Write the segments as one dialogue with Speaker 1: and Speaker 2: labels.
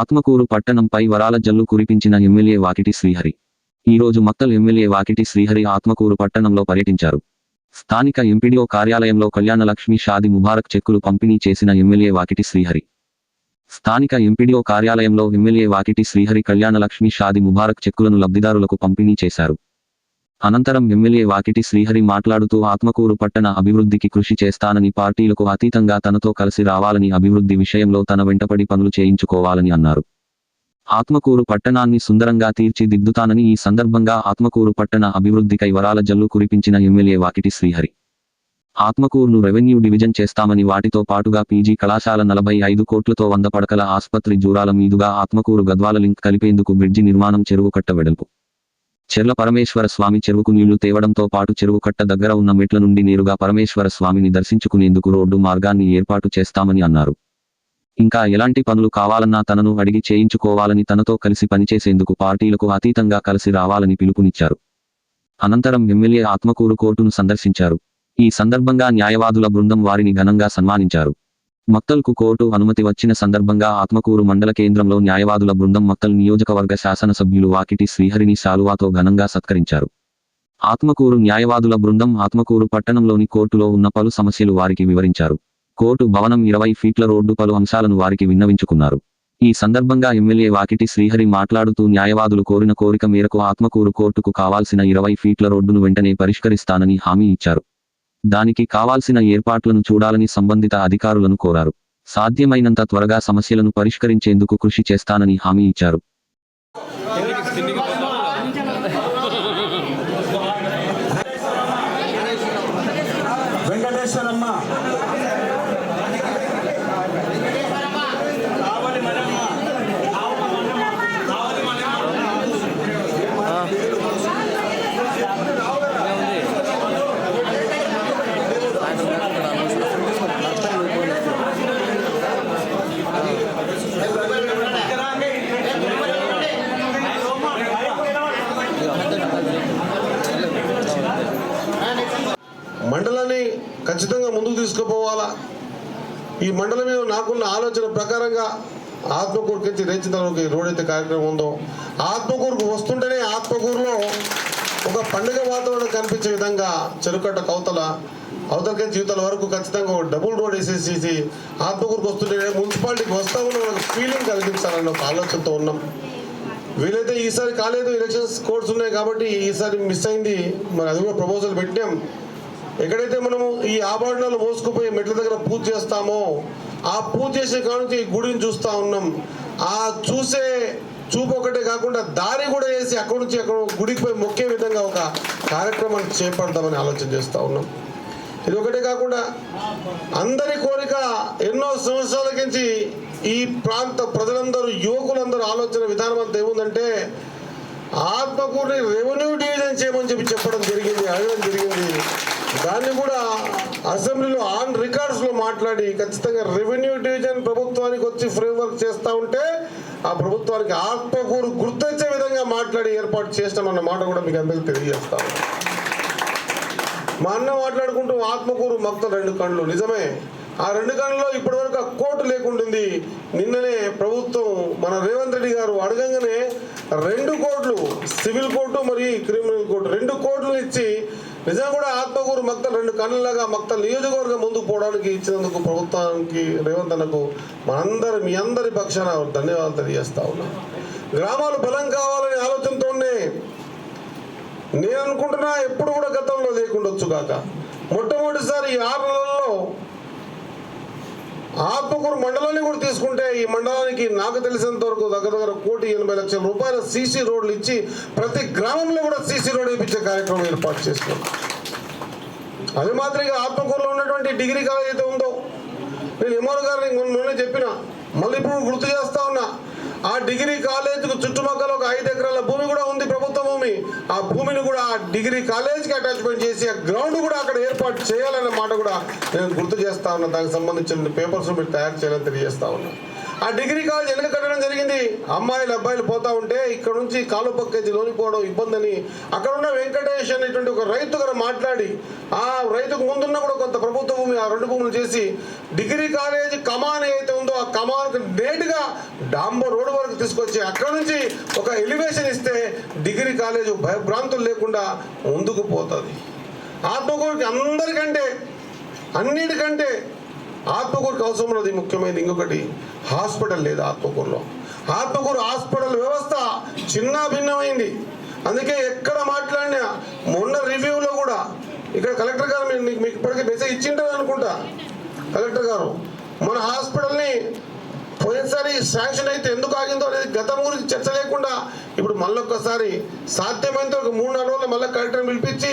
Speaker 1: ఆత్మకూరు పట్టణంపై వరాల జల్లు కురిపించిన ఎమ్మెల్యే వాకిటి శ్రీహరి. ఈ రోజు మక్తల్ ఎమ్మెల్యే వాకిటి శ్రీహరి ఆత్మకూరు పట్టణంలో పర్యటించారు. స్థానిక ఎంపీడీఓ కార్యాలయంలో కళ్యాణలక్ష్మి షాది ముబారక్ చెక్కులు పంపిణీ చేసిన ఎమ్మెల్యే వాకిటి శ్రీహరి. స్థానిక ఎంపీడీఓ కార్యాలయంలో ఎమ్మెల్యే వాకిటి శ్రీహరి కళ్యాణలక్ష్మి షాది ముబారక్ చెక్కులను లబ్ధిదారులకు పంపిణీ చేశారు. అనంతరం ఎమ్మెల్యే వాకిటి శ్రీహరి మాట్లాడుతూ ఆత్మకూరు పట్టణ అభివృద్ధికి కృషి చేస్తానని పార్టీలకు అతీతంగా తనతో కలిసి రావాలని అభివృద్ధి విషయంలో తన వెంటపడి పనులు చేయించుకోవాలని అన్నారు. ఆత్మకూరు పట్టణాన్ని సుందరంగా తీర్చిదిద్దుతానని ఈ సందర్భంగా ఆత్మకూరు పట్టణ అభివృద్ధికై వరాల జల్లు కురిపించిన ఎమ్మెల్యే వాకిటి శ్రీహరి. ఆత్మకూరును రెవెన్యూ డివిజన్ చేస్తామని వాటితో పాటుగా పీజీ కళాశాల నలభై ఐదు కోట్లతో వంద పడకల ఆస్పత్రి జూరాల మీదుగా ఆత్మకూరు గద్వాల లింక్ కలిపేందుకు బ్రిడ్జి నిర్మాణం చెరువు కట్ట వెడల్పు. చెర్ల పరమేశ్వర స్వామి చెరువుకు నీళ్ళు తేవడంతో పాటు చెరువు కట్ట దగ్గర ఉన్న మెట్ల నుండి నేరుగా పరమేశ్వర స్వామిని దర్శించుకునేందుకు రోడ్డు మార్గాన్ని ఏర్పాటు చేస్తామని అన్నారు. ఇంకా ఎలాంటి పనులు కావాలన్నా తనను అడిగి చేయించుకోవాలని తనతో కలిసి పనిచేసేందుకు పార్టీలకు అతీతంగా కలిసి రావాలని పిలుపునిచ్చారు. అనంతరం ఎమ్మెల్యే ఆత్మకూరు కోర్టును సందర్శించారు. ఈ సందర్భంగా న్యాయవాదుల బృందం వారిని ఘనంగా సన్మానించారు. మక్తల్కు కోర్టు అనుమతి వచ్చిన సందర్భంగా ఆత్మకూరు మండల కేంద్రంలో న్యాయవాదుల బృందం మక్తల్ నియోజకవర్గ శాసనసభ్యులు వాకిటి శ్రీహరిని శాలువాతో ఘనంగా సత్కరించారు. ఆత్మకూరు న్యాయవాదుల బృందం ఆత్మకూరు పట్టణంలోని కోర్టులో ఉన్న పలు సమస్యలు వారికి వివరించారు. కోర్టు భవనం ఇరవై ఫీట్ల రోడ్డు పలు అంశాలను వారికి విన్నవించుకున్నారు. ఈ సందర్భంగా ఎమ్మెల్యే వాకిటి శ్రీహరి మాట్లాడుతూ న్యాయవాదులు కోరిన కోరిక మేరకు ఆత్మకూరు కోర్టుకు కావాల్సిన ఇరవై ఫీట్ల రోడ్డును వెంటనే పరిష్కరిస్తానని హామీ ఇచ్చారు. దానికి కావాల్సిన ఏర్పాట్లను చూడాలని సంబంధిత అధికారులను కోరారు. సాధ్యమైనంత త్వరగా సమస్యలను పరిష్కరించేందుకు కృషి చేస్తానని హామీ ఇచ్చారు.
Speaker 2: వెంకటేశ్వరమ్మ.
Speaker 3: ఖచ్చితంగా ముందుకు తీసుకుపోవాలా? ఈ మండలం మీద నాకున్న ఆలోచన ప్రకారంగా ఆత్మకూరుకి నుంచి రేచితలోకి రోడ్ అయితే కార్యక్రమం ఉందో ఆత్మకూరుకు వస్తుంటేనే ఆత్మకూరులో ఒక పండుగ వాతావరణం కనిపించే విధంగా చెరుకట్ట కవతల అవతలకి జీవితాల వరకు ఖచ్చితంగా ఒక డబుల్ రోడ్ వేసేసేసి ఆత్మకూరుకు వస్తుంటే మున్సిపాలిటీకి వస్తా ఉన్న ఒక ఫీలింగ్ కలిగించాలన్న ఒక ఆలోచనతో ఉన్నాం. వీలైతే ఈసారి కాలేదు ఎలక్షన్స్ కోడ్స్ ఉన్నాయి కాబట్టి ఈసారి మిస్ అయింది. మరి అది కూడా ప్రపోజల్ పెట్టాం. ఎక్కడైతే మనము ఈ ఆభరణాలు మోసుకుపోయి మెట్ల దగ్గర పూజ చేస్తామో ఆ పూజ చేసే కాడ నుంచి గుడిని చూస్తూ ఉన్నాం. ఆ చూసే చూపు ఒకటే కాకుండా దారి కూడా వేసి అక్కడి నుంచి అక్కడ గుడికి పోయి మొక్కే విధంగా ఒక కార్యక్రమాన్ని చేపడతామని ఆలోచన చేస్తూ ఉన్నాం. ఇది ఒకటే కాకుండా అందరి కోరిక ఎన్నో సంవత్సరాల నుంచి ఈ ప్రాంత ప్రజలందరూ యువకులందరూ ఆలోచన విధానం అంతా ఏముందంటే ఆత్మకూరిని రెవెన్యూ డివిజన్ చేయమని చెప్పి చెప్పడం జరిగింది అడగడం జరిగింది. దాన్ని కూడా అసెంబ్లీలో ఆన్ రికార్డ్స్లో మాట్లాడి ఖచ్చితంగా రెవెన్యూ డివిజన్ ప్రభుత్వానికి వచ్చి ఫ్రేమ్వర్క్ చేస్తా ఉంటే ఆ ప్రభుత్వానికి ఆత్మకూరు గుర్తొచ్చే విధంగా మాట్లాడి ఏర్పాటు చేస్తామన్న మాట కూడా మీకు అందరికీ తెలియజేస్తాం మా అన్న మాట్లాడుకుంటూ ఆత్మకూరు మొత్తం రెండు కళ్ళు. నిజమే. ఆ రెండు కళ్ళలో ఇప్పటివరకు ఆ కోర్టు లేకుంటుంది నిన్ననే ప్రభుత్వం మన రేవంత్ రెడ్డి గారు అడగంగానే రెండు కోట్లు సివిల్ కోర్టు మరియు క్రిమినల్ కోర్టు రెండు కోట్లు ఇచ్చి నిజంగా కూడా ఆత్మకూరు మక్తలు రెండు కళ్ళలాగా మక్తలు నియోజకవర్గం ముందుకు పోవడానికి ఇచ్చినందుకు ప్రభుత్వానికి రేవంత్ అన్నకు మనందరి మీ అందరి పక్షాన ధన్యవాదాలు తెలియజేస్తా ఉన్నాం. గ్రామాలు బలం కావాలనే ఆలోచనతోనే నేను అనుకుంటున్నా ఎప్పుడు కూడా గతంలో లేకుండొచ్చు కాక. మొట్టమొదటిసారి ఈ ఆరు నెలల్లో ఆత్మకూరు మండలాన్ని కూడా తీసుకుంటే ఈ మండలానికి నాకు తెలిసినంత వరకు దగ్గర దగ్గర కోటి ఎనభై లక్షల రూపాయల సీసీ రోడ్లు ఇచ్చి ప్రతి గ్రామంలో కూడా సీసీ రోడ్ ఇప్పించే కార్యక్రమం ఏర్పాటు చేస్తున్నాం. అది మాత్రమే ఆత్మకూరులో ఉన్నటువంటి డిగ్రీ కాలేజ్ అయితే ఉందో నేను ఎమోర్ గారిని మొన్న చెప్పిన మళ్ళీ ఇప్పుడు గుర్తు చేస్తా ఉన్నా ఆ డిగ్రీ కాలేజీకి చుట్టుపక్కల ఒక ఐదు ఎకరాల భూమి కూడా ఉంది ప్రభుత్వ భూమి. ఆ భూమిని కూడా ఆ డిగ్రీ కాలేజీకి అటాచ్మెంట్ చేసి ఆ గ్రౌండ్ కూడా అక్కడ ఏర్పాటు చేయాలనే మాట కూడా నేను గుర్తు చేస్తా ఉన్నా. దానికి సంబంధించిన పేపర్స్ మీరు తయారు చేయాలని తెలియజేస్తా ఉన్నాను ఆ డిగ్రీ కాలేజ్ వెనక కట్టడం జరిగింది. అమ్మాయిలు అబ్బాయిలు పోతా ఉంటే ఇక్కడ నుంచి కాలు పక్కేది లోనిపోవడం ఇబ్బందని అక్కడ ఉన్న వెంకటేష్ అనేటువంటి ఒక రైతు గారు మాట్లాడి ఆ రైతుకు ముందున్న కూడా కొంత ప్రభుత్వ భూమి ఆ రెండు భూములు చేసి డిగ్రీ కాలేజ్ కమాన్ ఏదైతే ఉందో ఆ కమాన్ నేటుగా డాంబర్ రోడ్ వరకు తీసుకొచ్చి అక్కడ నుంచి ఒక ఎలివేషన్ ఇస్తే డిగ్రీ కాలేజ్ భయభ్రాంతులు లేకుండా ముందుకు పోతుంది. ఆత్మకూరుకి అందరికంటే అన్నిటికంటే ఆత్మకూరుకు అవసరం ఉన్నది ముఖ్యమైనది. ఇంకొకటి హాస్పిటల్ లేదు ఆత్మకూరులో. ఆత్మకూరు హాస్పిటల్ వ్యవస్థ చిన్న భిన్నమైంది. అందుకే ఎక్కడ మాట్లాడినా మొన్న రివ్యూలో కూడా ఇక్కడ కలెక్టర్ గారు మీకు మీకు ఇప్పటికే మెసేజ్ ఇచ్చింటారు అనుకుంటా కలెక్టర్ గారు మన హాస్పిటల్ని పోయినసారి శాంక్షన్ అయితే ఎందుకు ఆగిందో అనేది గతం గురించి చర్చ లేకుండా ఇప్పుడు మళ్ళొక్కసారి సాధ్యమైనంత ఒక మూడు నాలుగు రోజులు మళ్ళీ కలెక్టర్ని పిలిపించి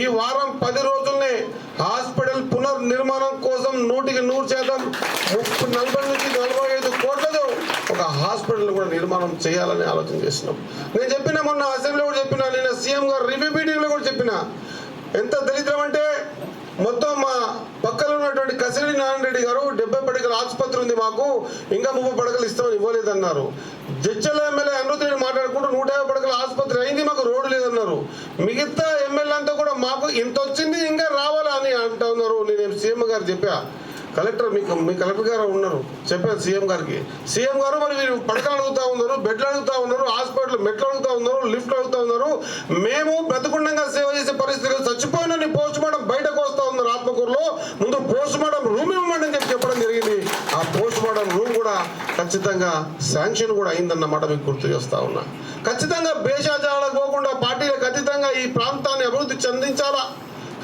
Speaker 3: ఈ వారం పది రోజుల్నే హాస్పిటల్ పునర్నిర్మాణం కోసం నూటికి నూరు శాతం ముప్పై నలభై నుంచి నలభై ఐదు కోట్లతో ఒక హాస్పిటల్ కూడా నిర్మాణం చేయాలని ఆలోచన చేస్తున్నాం. నేను చెప్పిన మొన్న అసెంబ్లీ కూడా చెప్పిన నేను సీఎం గారు రివ్యూ మీటింగ్లో కూడా చెప్పిన. ఎంత దరిద్రం అంటే మొత్తం మా ఉన్నటువంటి కసిరెడ్డి నారాయణరెడ్డి గారు డెబ్బై పడకల ఆసుపత్రి ఉంది మాకు. ఇంకా ముప్పై పడకలు ఇస్తామని ఇవ్వలేదన్నారు. జడ్చల ఎమ్మెల్యే అమృతరెడ్డి మాట్లాడుకుంటూ నూట యాభై పడకల ఆసుపత్రి అయింది మాకు రోడ్డు లేదన్నారు. మిగతా ఎమ్మెల్యే అంతా కూడా మాకు ఇంత వచ్చింది ఇంకా రావాలా అని అంటా ఉన్నారు. నేను సీఎం గారు చెప్పా. కలెక్టర్ మీకు మీ కలెక్టర్ గారు ఉన్నారు. చెప్పారు సీఎం గారికి. సీఎం గారు మరి మీరు పడకలు అడుగుతా ఉన్నారు బెడ్లు అడుగుతా ఉన్నారు హాస్పిటల్ మెట్లు అడుగుతా ఉన్నారు లిఫ్ట్ అడుగుతా ఉన్నారు. మేము బ్రతకుండంగా సేవ చేసే పరిస్థితులు చచ్చిపోయిన పోస్ట్ మార్టం బయటకు ఉన్నారు ఆత్మకూరులో. ముందు పోస్ట్ మార్టం రూమ్ ఇవ్వమని చెప్పి చెప్పడం జరిగింది. ఆ పోస్ట్ మార్టం రూమ్ కూడా ఖచ్చితంగా శాంక్షన్ కూడా అయిందన్నమాట మీకు గుర్తు చేస్తా ఉన్నా. ఖచ్చితంగా భేషాచారాలకు పోకుండా పార్టీలకు అతీతంగా ఈ ప్రాంతాన్ని అభివృద్ధి చెందించాలా?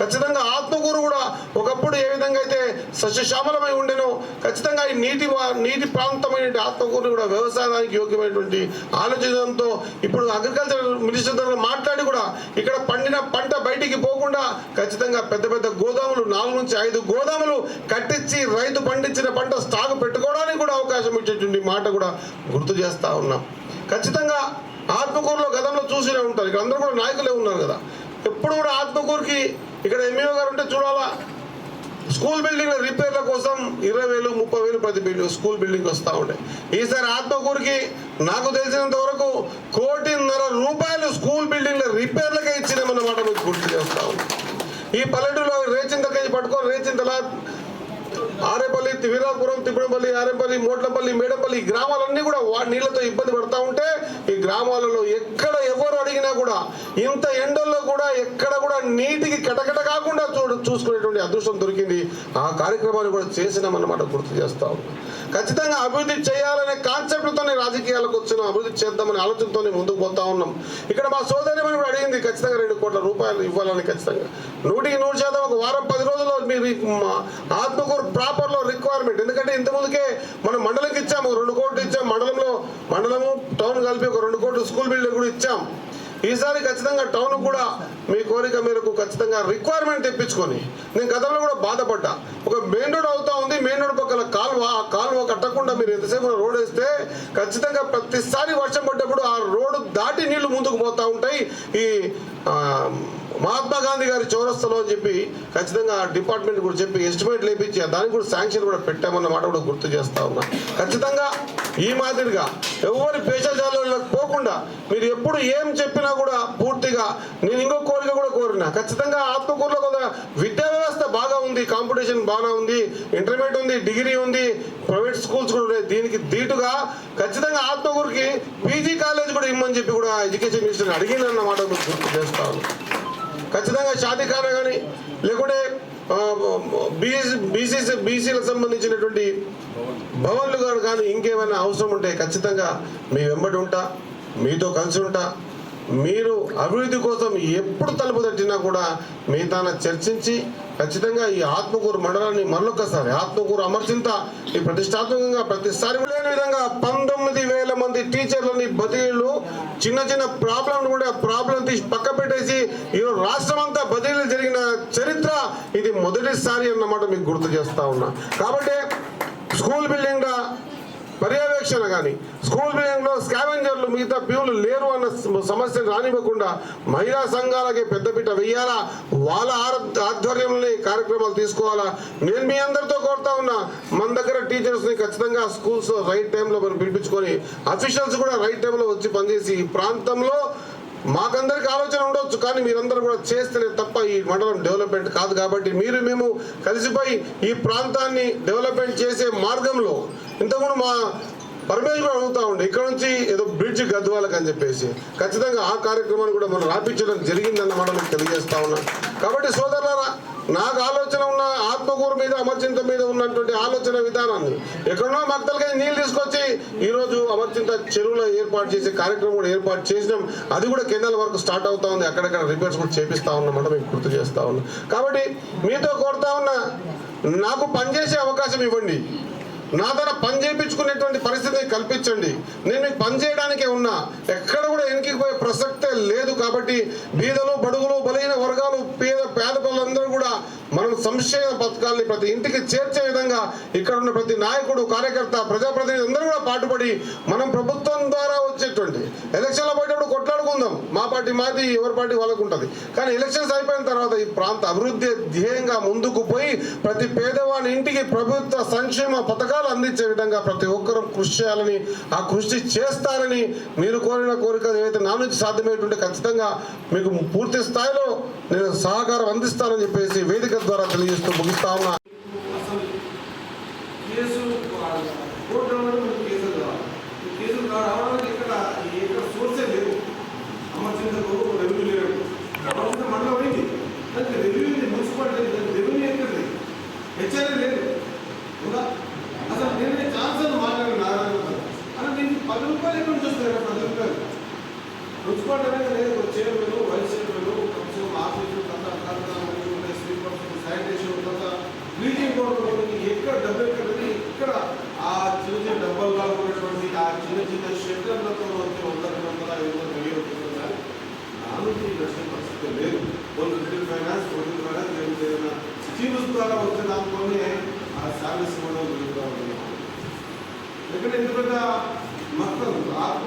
Speaker 3: ఖచ్చితంగా ఆత్మకూరు కూడా ఒకప్పుడు ఏ విధంగా అయితే సస్యశ్యామలమై ఉండేనో ఖచ్చితంగా ఈ నీటి నీటి ప్రాంతమైన ఆత్మకూరు కూడా వ్యవసాయానికి యోగ్యమైనటువంటి ఆలోచనతో ఇప్పుడు అగ్రికల్చర్ మినిస్టర్ దగ్గర మాట్లాడి కూడా ఇక్కడ పండిన పంట బయటికి పోకుండా ఖచ్చితంగా పెద్ద పెద్ద గోదాములు నాలుగు నుంచి ఐదు గోదాములు కట్టించి రైతు పండించిన పంట స్టాక్ పెట్టుకోవడానికి కూడా అవకాశం ఇచ్చేటువంటి మాట కూడా గుర్తు చేస్తూ ఉన్నాం. ఖచ్చితంగా ఆత్మకూరులో గతంలో చూసినే ఉంటారు. ఇక్కడ అందరూ కూడా నాయకులే ఉన్నారు కదా. ఎప్పుడు కూడా ఆత్మకూరుకి ఇక్కడ ఎంఈఓ గారు ఉంటే చూడాలా? స్కూల్ బిల్డింగ్ రిపేర్ల కోసం ఇరవై వేలు ముప్పై వేలు ప్రతి బిల్డింగ్ స్కూల్ బిల్డింగ్ వస్తూ ఉంటాయి ఈసారి ఆత్మకూరుకి నాకు తెలిసినంత వరకు కోటిన్నర రూపాయలు స్కూల్ బిల్డింగ్ల రిపేర్లకే ఇచ్చినామన్నమాట మీకు గుర్తు చేస్తా ఈ పల్లెటూరులో రేచింతకై పట్టుకొని రేచింతలా ఆరేపల్లి వీరాపురం తిప్పడపల్లి ఆరేపల్లి మోట్లపల్లి మేడపల్లి గ్రామాలన్నీ కూడా వా నీళ్ళతో ఇబ్బంది పడతా ఉంటే ఈ గ్రామాలలో ఎక్కడ ఎవరు అడిగినా కూడా ఇంత ఎండల్లో కూడా ఎక్కడ కూడా నీటికి కటకట కాకుండా చూడు చూసుకునేటువంటి అదృష్టం దొరికింది. ఆ కార్యక్రమాన్ని కూడా చేసినామన్నమాట గుర్తు చేస్తా ఖచ్చితంగా అభివృద్ధి చేయాలనే కాన్సెప్ట్తోనే రాజకీయాలకు వచ్చినాం అభివృద్ధి చేద్దామనే ఆలోచనతోనే ముందుకు పోతా ఉన్నాం. ఇక్కడ మా సోదరి కూడా అడిగింది ఖచ్చితంగా రెండు కోట్ల రూపాయలు ఇవ్వాలని ఖచ్చితంగా. నూటికి నూరు శాతం ఒక వారం పది రోజుల్లో మీరు మా ఆత్మకూరు ప్రాపర్లో రిక్వైర్మెంట్ ఎందుకంటే ఇంతకుముందుకే మనం మండలంకి ఇచ్చాము ఒక రెండు కోట్లు ఇచ్చాం మండలంలో. మండలము టౌన్ కలిపి ఒక రెండు కోట్లు స్కూల్ బిల్డింగ్ కూడా ఇచ్చాం. ఈసారి ఖచ్చితంగా టౌన్ కూడా మీ కోరిక మేరకు ఖచ్చితంగా రిక్వైర్మెంట్ తెప్పించుకొని నేను గతంలో కూడా బాధపడ్డా. ఒక మెయిన్ రోడ్ అవుతా ఉంది మెయిన్ రోడ్ పక్కన కాలువ ఆ కాలువ కట్టకుండా మీరు ఎంతసేపు రోడ్ వేస్తే ఖచ్చితంగా ప్రతిసారి వర్షం పడ్డప్పుడు ఆ రోడ్డు దాటి నీళ్ళు ముందుకు పోతూ ఉంటాయి. ఈ మహాత్మా గాంధీ గారి చౌరస్తలో అని చెప్పి ఖచ్చితంగా డిపార్ట్మెంట్ కూడా చెప్పి ఎస్టిమేట్ లేపించి దానికి కూడా శాంక్షన్ కూడా పెట్టామన్నమాట కూడా గుర్తు చేస్తా ఉన్నా. ఖచ్చితంగా ఈ మాదిరిగా ఎవరి పేషాజాలకు పోకుండా మీరు ఎప్పుడు ఏం చెప్పినా కూడా పూర్తిగా నేను ఇంకో కోరిక కూడా కోరిన. ఖచ్చితంగా ఆత్మకూరులో కొంత విద్యా వ్యవస్థ బాగా ఉంది కాంపిటీషన్ బాగా ఉంది ఇంటర్మీడియట్ ఉంది డిగ్రీ ఉంది ప్రైవేట్ స్కూల్స్ కూడా ఉన్నాయి. దీనికి దీటుగా ఖచ్చితంగా ఆత్మకూరుకి పీజీ కాలేజ్ కూడా ఇమ్మని చెప్పి కూడా ఎడ్యుకేషన్ మినిస్టర్ అడిగినన్నమాట అన్నమాట గుర్తు చేస్తాను ఖచ్చితంగా షాదీఖానా కానీ లేకుంటే బీసీ బీసీ బీసీలకు సంబంధించినటువంటి భవన్లు కానీ ఇంకేమైనా అవసరం ఉంటే ఖచ్చితంగా మీ వెంబడి ఉంటా మీతో కలిసి ఉంటా మీరు అభివృద్ధి కోసం ఎప్పుడు తలుపు తట్టినా కూడా మీ తాన చర్చించి ఖచ్చితంగా ఈ ఆత్మకూరు మండలాన్ని మరొకసారి ఆత్మకూరు అమర్చింత ఈ ప్రతిష్టాత్మకంగా ప్రతిసారి లేని విధంగా పంతొమ్మిది వేల మంది టీచర్లని బదిలీలు చిన్న చిన్న ప్రాబ్లం కూడా ప్రాబ్లం తీసి పక్క పెట్టేసి ఈరోజు రాష్ట్రం అంతా బదిలీలు జరిగిన చరిత్ర ఇది మొదటిసారి అన్నమాట మీకు గుర్తు చేస్తా ఉన్నా. కాబట్టి స్కూల్ బిల్డింగ్ పర్యవేక్షణ కానీ స్కూల్ బిల్డింగ్లో స్కావెంజర్లు మిగతా ప్యూలు లేరు అన్న సమస్యను రానివ్వకుండా మహిళా సంఘాలకి పెద్దపీట వెయ్యాలా వాళ్ళ ఆధ్వర్యంలోనే కార్యక్రమాలు తీసుకోవాలా? నేను మీ అందరితో కోరుతా ఉన్నా మన దగ్గర టీచర్స్ని ఖచ్చితంగా స్కూల్స్ రైట్ టైంలో మనం పిలిపించుకొని అఫీషియల్స్ కూడా రైట్ టైంలో వచ్చి పనిచేసి ఈ ప్రాంతంలో మాకందరికి ఆలోచన ఉండొచ్చు కానీ మీరందరూ కూడా చేస్తేనే తప్ప ఈ మండలం డెవలప్మెంట్ కాదు. కాబట్టి మీరు మేము కలిసిపోయి ఈ ప్రాంతాన్ని డెవలప్మెంట్ చేసే మార్గంలో ఇంతకుముందు మా పరమేశ్వర్ కూడా అడుగుతా ఉండే ఇక్కడ నుంచి ఏదో బ్రిడ్జ్ గద్వాలకు అని చెప్పేసి. ఖచ్చితంగా ఆ కార్యక్రమాన్ని కూడా మనం రాపించడం జరిగిందన్నమాట మీకు తెలియజేస్తా ఉన్నా. కాబట్టి సోదరులారా నాకు ఆలోచన ఉన్న ఆత్మకూరు మీద అమర్చింత మీద ఉన్నటువంటి ఆలోచన విధానాన్ని ఎక్కడో మక్తలకి నీళ్ళు తీసుకొచ్చి ఈరోజు అమర్చింత చెరువులో ఏర్పాటు చేసే కార్యక్రమం కూడా ఏర్పాటు చేసినాం. అది కూడా కేంద్రాల వరకు స్టార్ట్ అవుతా ఉంది. అక్కడక్కడ రిపేర్స్ కూడా చేపిస్తా ఉన్నమాట మీకు గుర్తు చేస్తా ఉన్నా. కాబట్టి మీతో కోరుతా ఉన్నా నాకు పనిచేసే అవకాశం ఇవ్వండి. నా ద్వారా పని చేయించుకునేటువంటి పరిస్థితిని కల్పించండి. నేను మీకు పని చేయడానికే ఉన్నా. ఎక్కడ కూడా వెనక్కి పోయే ప్రసక్తే లేదు కాబట్టి బీదలు బడుగులు బలహీన వర్గాలు పేద పేద పిల్లలందరూ కూడా మనం సంక్షేమ పథకాల్ని ప్రతి ఇంటికి చేర్చే విధంగా ఇక్కడ ఉన్న ప్రతి నాయకుడు కార్యకర్త ప్రజాప్రతినిధి అందరూ కూడా పాటుపడి మనం ప్రభుత్వం ద్వారా వచ్చేటువంటి ఎలక్షన్లో పోయేటప్పుడు ఉందాం మా పార్టీ మాది ఎవరి పార్టీ వాళ్ళకు ఉంటుంది. కానీ ఎలక్షన్స్ అయిపోయిన తర్వాత ఈ ప్రాంత అభివృద్ధి ధ్యేయంగా ముందుకు పోయి ప్రతి పేదవాని ఇంటికి ప్రభుత్వ సంక్షేమ పథకాలు అందించే విధంగా ప్రతి ఒక్కరూ కృషి చేయాలని ఆ కృషి చేస్తారని మీరు కోరిన కోరిక ఏదైతే నా నుంచి సాధ్యమయ్యేటువంటి ఖచ్చితంగా మీకు పూర్తి స్థాయిలో నేను సహకారం అందిస్తానని చెప్పేసి వేదిక ద్వారా తెలియజేస్తూ ముగిస్తా ఉన్నా.
Speaker 2: కేసు కేసులు కేసులు రావడం ఇక్కడ ఇక్కడ సోర్సే లేవు అమర్చింతకు రెవెన్యూ లేవు అమర్చింత మండలం అయింది దానికి రెవెన్యూ ఉంది మున్సిపాలిటీ దానికి రెవెన్యూ ఎక్కడ లేదు హెచ్ఆర్ఏ లేదు జీవస్ ద్వారా వచ్చే దాంట్లోనే ఆ సర్వీస్ కూడా జరుగుతూ ఉంటుంది ఎందుకంటే ఎందుకంటే మొత్తం ఆత్మ